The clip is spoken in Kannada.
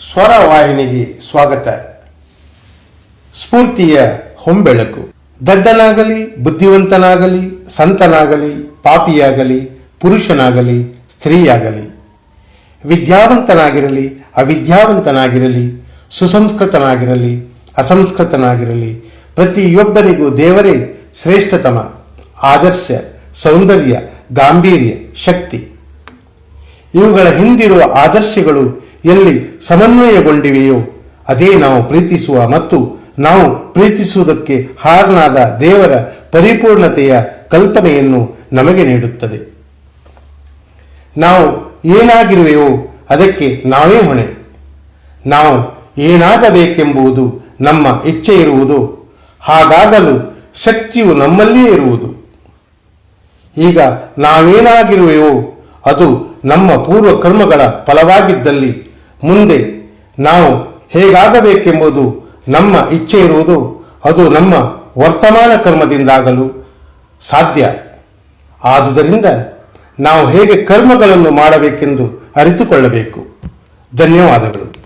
ಸ್ವರ ವಾಹಿನಿಗೆ ಸ್ವಾಗತ. ಸ್ಫೂರ್ತಿಯ ಹೊಂಬೆಳಕು. ದಡ್ಡನಾಗಲಿ, ಬುದ್ಧಿವಂತನಾಗಲಿ, ಸಂತನಾಗಲಿ, ಪಾಪಿಯಾಗಲಿ, ಪುರುಷನಾಗಲಿ, ಸ್ತ್ರೀಯಾಗಲಿ. ವಿದ್ಯಾವಂತನಾಗಿರಲಿ, ಅವಿದ್ಯಾವಂತನಾಗಿರಲಿ, ಸುಸಂಸ್ಕೃತನಾಗಿರಲಿ, ಅಸಂಸ್ಕೃತನಾಗಿರಲಿ, ಪ್ರತಿಯೊಬ್ಬನಿಗೂ ದೇವರೇ ಶ್ರೇಷ್ಠತಮ, ಆದರ್ಶ, ಸೌಂದರ್ಯ, ಗಾಂಭೀರ್ಯ, ಶಕ್ತಿ. ಇವುಗಳ ಹಿಂದಿರುವ ಆದರ್ಶಗಳು ಎಲ್ಲಿ ಸಮನ್ವಯಗೊಂಡಿವೆಯೋ, ಅದೇ ನಾವು ಪ್ರೀತಿಸುವ ಮತ್ತು ನಾವು ಪ್ರೀತಿಸುವುದಕ್ಕೆ ಹಾರನಾದ ದೇವರ ಪರಿಪೂರ್ಣತೆಯ ಕಲ್ಪನೆಯನ್ನು ನಮಗೆ ನೀಡುತ್ತದೆ. ನಾವು ಏನಾಗಿರುವೆಯೋ, ಅದಕ್ಕೆ ನಾವೇ ಹೊಣೆ. ನಾವು ಏನಾಗಬೇಕೆಂಬುದು ನಮ್ಮ ಇಚ್ಛೆ ಇರುವುದು. ಹಾಗಾಗಲು ಶಕ್ತಿಯು ನಮ್ಮಲ್ಲಿಯೇ ಇರುವುದು. ಈಗ ನಾವೇನಾಗಿರುವೆಯೋ, ಅದು ನಮ್ಮ ಪೂರ್ವ ಕರ್ಮಗಳ ಫಲವಾಗಿದ್ದಲ್ಲಿ ಮುಂದೆ ನಾವು ಹೇಗಾಗಬೇಕೆಂಬುದು ನಮ್ಮ ಇಚ್ಛೆ ಇರುವುದು, ಅದು ನಮ್ಮ ವರ್ತಮಾನ ಕರ್ಮದಿಂದಾಗಲು ಸಾಧ್ಯ. ಆದುದರಿಂದ ನಾವು ಹೇಗೆ ಕರ್ಮಗಳನ್ನು ಮಾಡಬೇಕೆಂದು ಅರಿತುಕೊಳ್ಳಬೇಕು. ಧನ್ಯವಾದಗಳು.